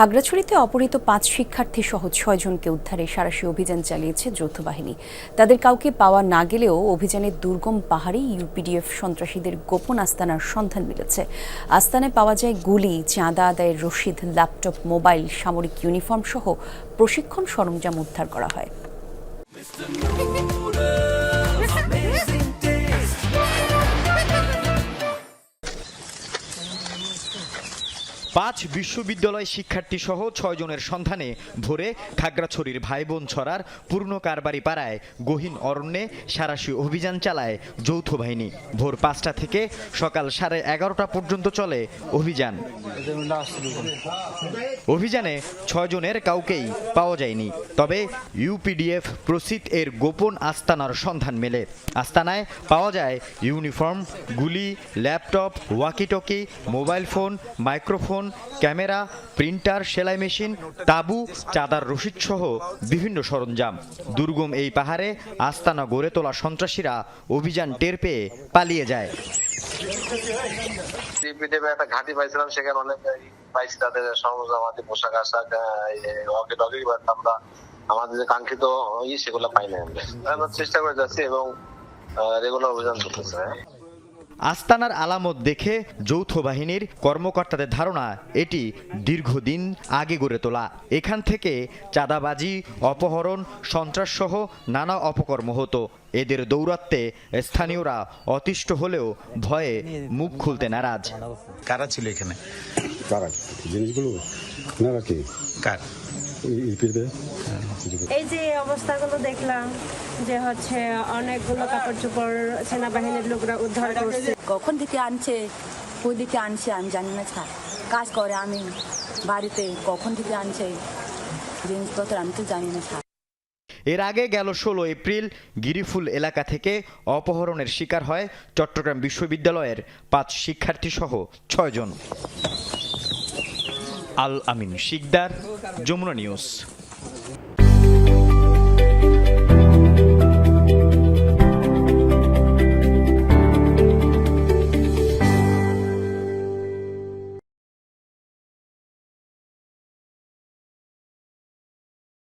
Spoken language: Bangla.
খাগড়াছড়িতে অপহৃত পাঁচ শিক্ষার্থী সহ ছয়জনকে উদ্ধারে সারাশি অভিযান চালিয়েছে যৌথ বাহিনী তাদের কাউকে পাওয়া না গেলেও অভিযানের দুর্গম পাহাড়ে ইউপিডিএফ সন্ত্রাসীদের গোপন আস্তানার সন্ধান মিলেছে। আস্তানায় পাওয়া যায় গুলি, চাঁদা আদায়ের রসিদ ল্যাপটপ, মোবাইল, সামরিক ইউনিফর্ম সহ প্রশিক্ষণ সরঞ্জাম উদ্ধার করা হয়। পাঁচ বিশ্ববিদ্যালয় শিক্ষার্থী সহ ছয়জনের সন্ধানে ভোরে খাগড়াছড়ির ভাই বোন ছড়ার পূর্ণ কারবারি পাড়ায় গহীন অরণ্যে সারাশি অভিযান চালায় যৌথ বাহিনী। ভোর পাঁচটা থেকে সকাল সাড়ে এগারোটা পর্যন্ত চলে অভিযান। অভিযানে ছয়জনের কাউকেই পাওয়া যায়নি। তবে ইউপিডিএফ প্রসিদ এর গোপন আস্তানার সন্ধান মেলে। আস্তানায় পাওয়া যায় ইউনিফর্ম, গুলি, laptop, walkie talkie, mobile phone, microphone camera, printer, সেলাই মেশিন, তাবু, চাঁদার রশিদ সহ বিভিন্ন সরঞ্জাম। দুর্গম এই পাহাড়ে আস্তানা গড়ে তোলা সন্ত্রাসীরা অভিযান টের পেয়ে পালিয়ে যায়। একটা পাইছিলাম, সেখানে তাদের পোশাক আশাক আমাদের যে কাঙ্ক্ষিত ই, সেগুলো পাই না আমরা। চেষ্টা করে যাচ্ছি এবং রেগুলার অভিযান চলতেছে হ্যাঁ। আস্তানার আলামত দেখে যৌথ বাহিনীর কর্মকর্তাদের ধারণা এটি দীর্ঘদিন আগে গড়ে তোলা। এখান থেকে চাঁদাবাজি অপহরণ সন্ত্রাসসহ নানা অপকর্ম হতো। এদের দৌরাত্মে স্থানীয়রা অতিষ্ঠ হলেও ভয়ে মুখ খুলতে নারাজ। কারা ছিল এখানে? কারা? জিনিসগুলো? কার? এই যে অবস্থাগুলো দেখলাম যে হচ্ছে অনেকগুলো কাপড় চোপড় সেনাবাহিনীর লোকরা উদ্ধার করছে। কখন থেকে আনছে? কোই দিকে আনছে আমি জানি না স্যার। কাজ করে আমি বাড়িতে। কখন থেকে আনছে? জিনিসপত্র আমি তো জানি না স্যার। এর আগে গেল ষোলো এপ্রিল গিরিফুল এলাকা থেকে অপহরণের শিকার হয় চট্টগ্রাম বিশ্ববিদ্যালয়ের পাঁচ শিক্ষার্থী সহ ছয়জন। আল আমিন। শিকদার যমুনা নিউজ।